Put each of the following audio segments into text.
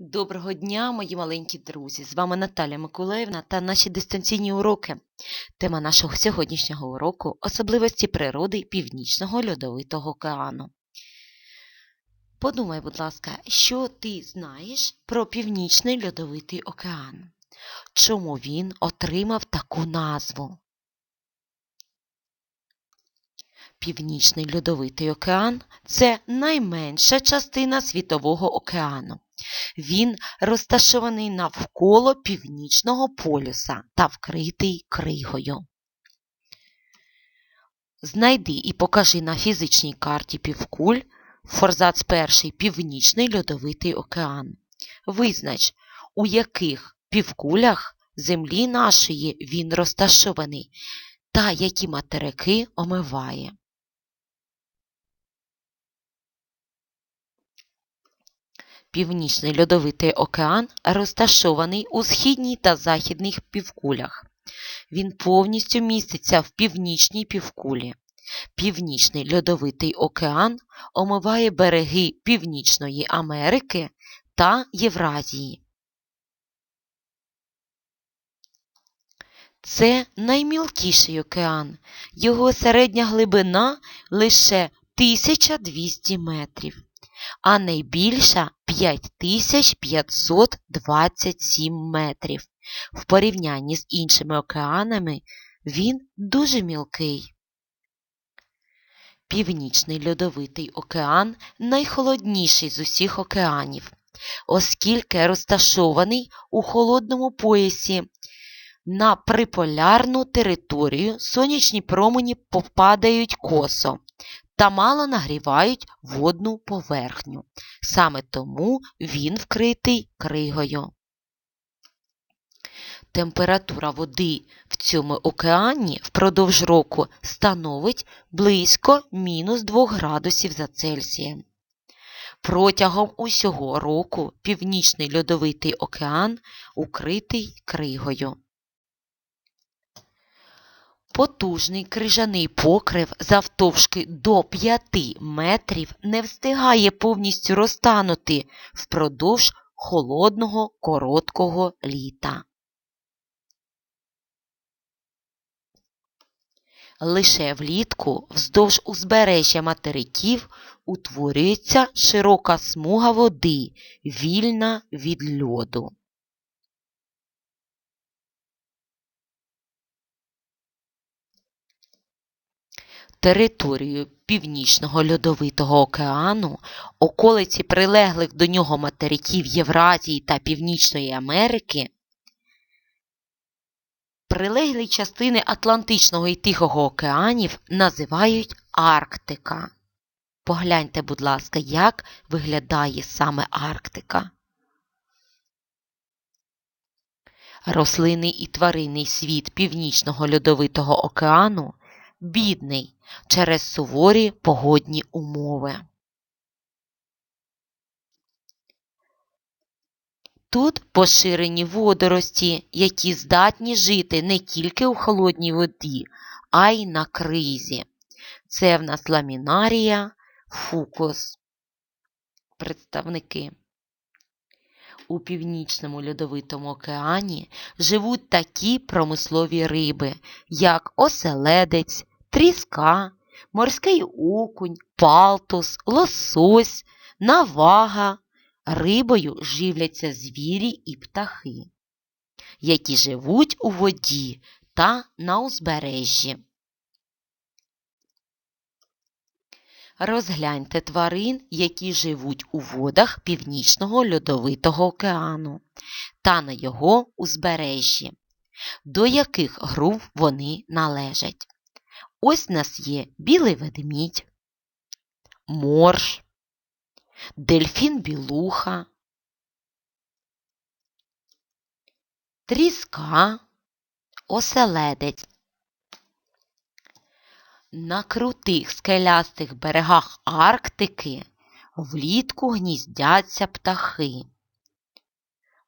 Доброго дня, мої маленькі друзі! З вами Наталя Миколаївна та наші дистанційні уроки. Тема нашого сьогоднішнього уроку особливості природи Північного льодовитого океану. Подумай, будь ласка, що ти знаєш про Північний льодовитий океан? Чому він отримав таку назву? Північний льодовитий океан це найменша частина світового океану. Він розташований навколо північного полюса та вкритий кригою. Знайди і покажи на фізичній карті півкуль форзац перший Північний льодовитий океан. Визнач, у яких півкулях землі нашої він розташований та які материки омиває. Північний льодовитий океан розташований у східній та західних півкулях. Він повністю міститься в північній півкулі. Північний льодовитий океан омиває береги Північної Америки та Євразії. Це наймілкіший океан. Його середня глибина лише 1200 метрів а найбільша 5527 метрів. В порівнянні з іншими океанами він дуже мілкий. Північний льодовитий океан найхолодніший з усіх океанів, оскільки розташований у холодному поясі. На приполярну територію сонячні промені попадають косо, та мало нагрівають водну поверхню. Саме тому він вкритий кригою. Температура води в цьому океані впродовж року становить близько мінус 2 градусів за Цельсієм. Протягом усього року Північний льодовитий океан укритий кригою. Потужний крижаний покрив завтовшки до 5 метрів не встигає повністю розтанути впродовж холодного короткого літа. Лише влітку вздовж узбережжя материків утворюється широка смуга води, вільна від льоду. Територію Північного льодовитого океану, околиці прилеглих до нього материків Євразії та Північної Америки, прилеглі частини Атлантичного і Тихого океанів називають Арктика. Погляньте, будь ласка, як виглядає саме Арктика. Рослинний і тваринний світ Північного льодовитого океану бідний через суворі погодні умови. Тут поширені водорості, які здатні жити не тільки у холодній воді, а й на кризі. Це в нас ламінарія, фукус. Представники. У північному льодовитому океані живуть такі промислові риби, як оселедець, тріска, морський окунь, палтус, лосось, навага. Рибою живляться звірі і птахи, які живуть у воді та на узбережжі. Розгляньте тварин, які живуть у водах Північного льодовитого океану та на його узбережжі, до яких груп вони належать. Ось нас є білий ведмідь, морж, дельфін білуха, тріска, оселедець. На крутих скелястих берегах Арктики влітку гніздяться птахи.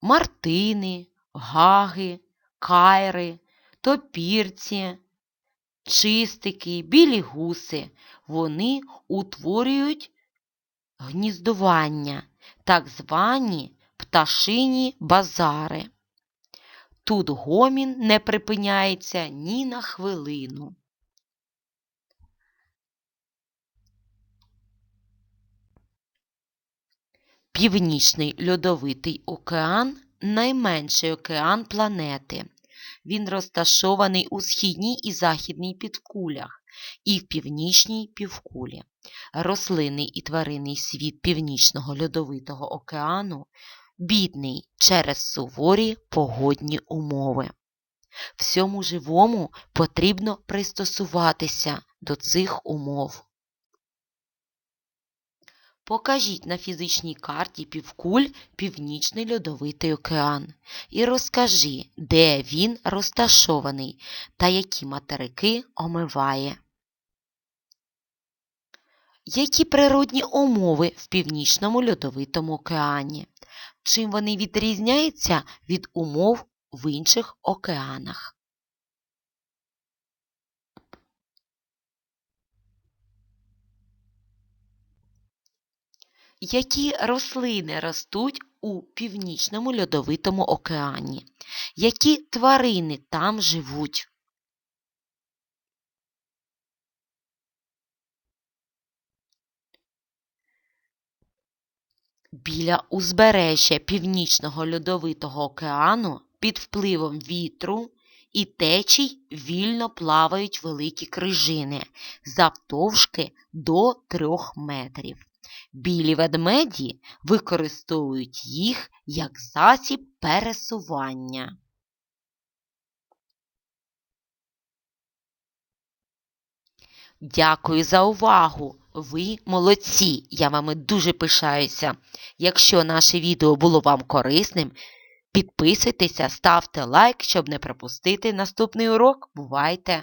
Мартини, гаги, кайри, топірці, чистики, білі гуси. Вони утворюють гніздування, так звані пташині базари. Тут гомін не припиняється ні на хвилину. Північний льодовитий океан найменший океан планети. Він розташований у східній і західній підкулях і в північній півкулі. Рослинний і тваринний світ Північного льодовитого океану бідний через суворі погодні умови. Всьому живому потрібно пристосуватися до цих умов. Покажіть на фізичній карті півкуль Північний льодовитий океан і розкажи, де він розташований та які материки омиває. Які природні умови в Північному льодовитому океані? Чим вони відрізняються від умов в інших океанах? Які рослини ростуть у Північному льодовитому океані? Які тварини там живуть? Біля узбережжя Північного льодовитого океану під впливом вітру і течій вільно плавають великі крижини завтовшки до 3 метрів. Білі ведмеді використовують їх як засіб пересування. Дякую за увагу! Ви молодці! Я вами дуже пишаюся. Якщо наше відео було вам корисним, підписуйтеся, ставте лайк, щоб не пропустити наступний урок. Бувайте!